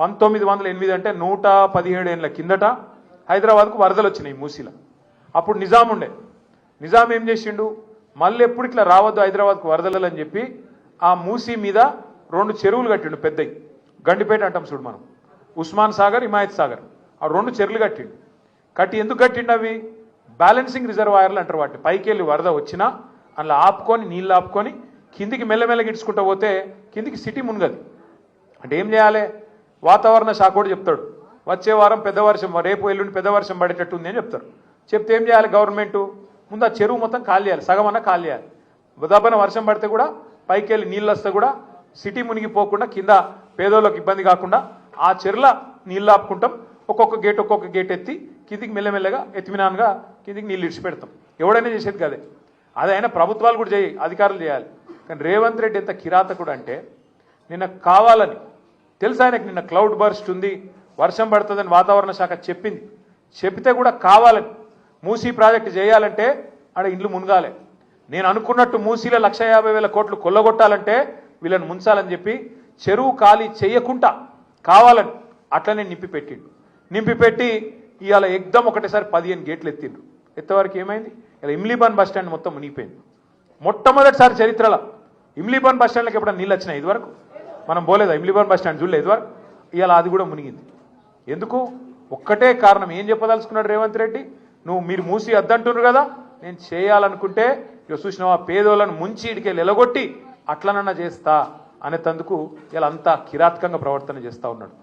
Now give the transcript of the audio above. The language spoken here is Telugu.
పంతొమ్మిది వందల ఎనిమిది అంటే నూట పదిహేడు ఏళ్ళ కిందట హైదరాబాద్కు వరదలు వచ్చినాయి మూసీలో. అప్పుడు నిజాం ఉండే. నిజాం ఏం చేసిండు? మళ్ళీ ఎప్పుడు ఇట్లా రావద్దు హైదరాబాద్కు వరదలు అని చెప్పి ఆ మూసీ మీద రెండు చెరువులు కట్టిండు పెద్దవి గండిపేట అంటాం చూడు మనం. ఉస్మాన్ సాగర్ హిమాయత్ సాగర్. ఆ రెండు చెరువులు కట్టిండు. కట్టి ఎందుకు కట్టిండు అవి? బ్యాలెన్సింగ్ రిజర్వాయర్లు అంటారు వాటిని. పైకి వెళ్ళి వరద వచ్చినా అందులో ఆపుకొని నీళ్ళు ఆపుకొని కిందికి మెల్లమెల్ల ఇడ్చుకుంటూ పోతే కిందికి సిటీ మునగది. అంటే ఏం చేయాలి? వాతావరణ శాఖ కూడా చెప్తాడు. వచ్చే వారం పెద్ద వర్షం రేపు ఎల్లుండి పెద్ద వర్షం పడేటట్టు ఉంది అని చెప్తారు చెప్తే ఏం చేయాలి గవర్నమెంట్? ముందు ఆ చెరువు మొత్తం ఖాళీ చేయాలి సగం అన్న ఖాళీ చేయాలి ఉదాపన వర్షం పడితే కూడా పైకి వెళ్ళి నీళ్ళు వస్తే కూడా సిటీ మునిగిపోకుండా కింద పేదోళ్ళకి ఇబ్బంది కాకుండా ఆ చెరుల నీళ్ళు ఆపుకుంటాం. ఒక్కొక్క గేట్ ఒక్కొక్క గేట్ ఎత్తి కిందికి మెల్లమెల్లగా ఎత్తిమినాన్గా కిందికి నీళ్ళు ఇడిచిపెడతాం. ఎవడైనా చేసేది కదే. అది అయినా ప్రభుత్వాలు కూడా చేయి అధికారులు చేయాలి. కానీ రేవంత్ రెడ్డి ఎంత కిరాతకుడు అంటే నిన్న కావాలని తెలుసు ఆయనకు నిన్న క్లౌడ్ బర్స్ట్ ఉంది వర్షం పడుతుందని వాతావరణ శాఖ చెప్పింది. చెప్తే కూడా కావాలని. మూసీ ప్రాజెక్టు చేయాలంటే ఆడ ఇండ్లు మునగాలి. నేను అనుకున్నట్టు మూసీలో లక్ష యాభై వేల కోట్లు కొల్లగొట్టాలంటే వీళ్ళని ముంచాలని చెప్పి చెరువు ఖాళీ చేయకుండా కావాలని అట్లనే నింపి పెట్టిండు నింపి పెట్టి ఇవాళ ఎగ్దం ఒకటేసారి పదిహేను గేట్లు ఎత్తిండ్రు ఎత్తేవరకు ఏమైంది? ఇలా ఇమ్లీబాన్ బస్ స్టాండ్ మొత్తం మునిగిపోయింది. మొట్టమొదటిసారి చరిత్రలో ఇమ్లీబాన్ బస్ స్టాండ్కి ఎప్పుడైనా నీళ్ళు వచ్చినాయి ఇదివరకు? మనం పోలేదా ఇమ్లీబాన్ బస్ స్టాండ్ చూడలేదు ఇదివరకు. ఇవాళ అది కూడా మునిగింది. ఎందుకు? ఒక్కటే కారణం. ఏం చెప్పదలుచుకున్నాడు రేవంత్ రెడ్డి? నువ్వు మీరు మూసి అద్దంటున్నారు కదా నేను చేయాలనుకుంటే ఇక చూసినావా పేదోళ్ళను ముంచి ఇడికెళ్ళి ఎలగొట్టి అట్లనన్నా చేస్తా అనేటందుకు ఇలా అంతా కిరాతకంగా ప్రవర్తన చేస్తూ ఉన్నాడు.